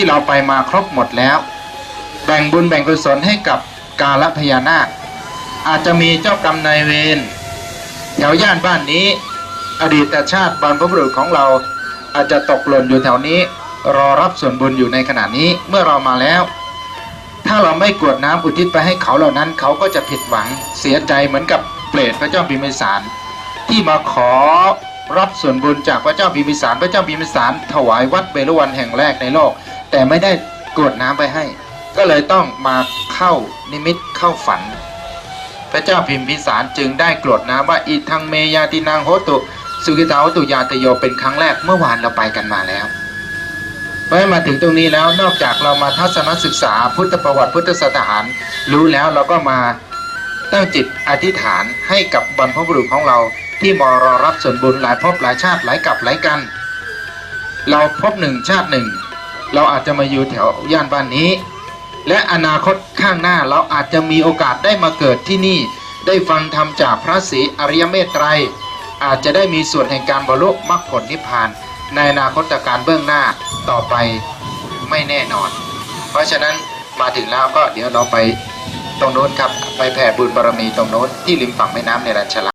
ที่เราไปมาครบหมดแล้ว แบ่งบุญแบ่งกุศลให้กับกาลพญานาค อาจจะมีเจ้ากรรมนายเวรแถวย่านบ้านนี้ อดีตชาติบรรพบุรุษของเราอาจจะตกหล่นอยู่แถวนี้ รอรับส่วนบุญอยู่ในขณะนี้เมื่อเรามาแล้ว ถ้าเราไม่กวดน้ำอุทิศไปให้เขาเหล่านั้น เขาก็จะผิดหวังเสียใจเหมือนกับเปรตพระเจ้าพิมิสารที่มาขอรับส่วนบุญจากพระเจ้าพิมิสาร พระเจ้าพิมิสารถวายวัดเบรุวันแห่งแรกในโลก แต่ไม่ได้กรวดน้ำไปให้ ก็เลยต้องมาเข้านิมิตเข้าฝัน พระเจ้าพิมพิสารจึงได้กรวดน้ำว่าอีทังเมยาตินางโหตุ สุกิตาโหตุยาตโยเป็นครั้งแรกเมื่อวานเราไปกันมาแล้วเพราะฉะนั้นมาถึงตรงนี้แล้วนอกจากเรามาทัศนศึกษาพุทธประวัติพุทธสถาน รู้แล้วเราก็มาตั้งจิตอธิษฐานให้กับบรรพบุรุษของเราที่มารอรับส่วนบุญหลายภพหลายชาติหลายกับหลายกัน เราพบหนึ่งชาติหนึ่ง เราอาจจะมาอยู่แถวย่านบ้านนี้ และอนาคตข้างหน้าเราอาจจะมีโอกาสได้มาเกิดที่นี่ ได้ฟังธรรมจากพระศรีอริยเมตไตรยอาจจะได้มีส่วนแห่งการบรรลุมรรคผลนิพพาน ในอนาคตการเบื้องหน้าต่อไปไม่แน่นอน เพราะฉะนั้นมาถึงแล้วก็เดี๋ยวเราไปตรงโน้นครับ ไปแผ่บุญบารมีตรงโน้นที่ริมฝั่งแม่น้ำในรัชลา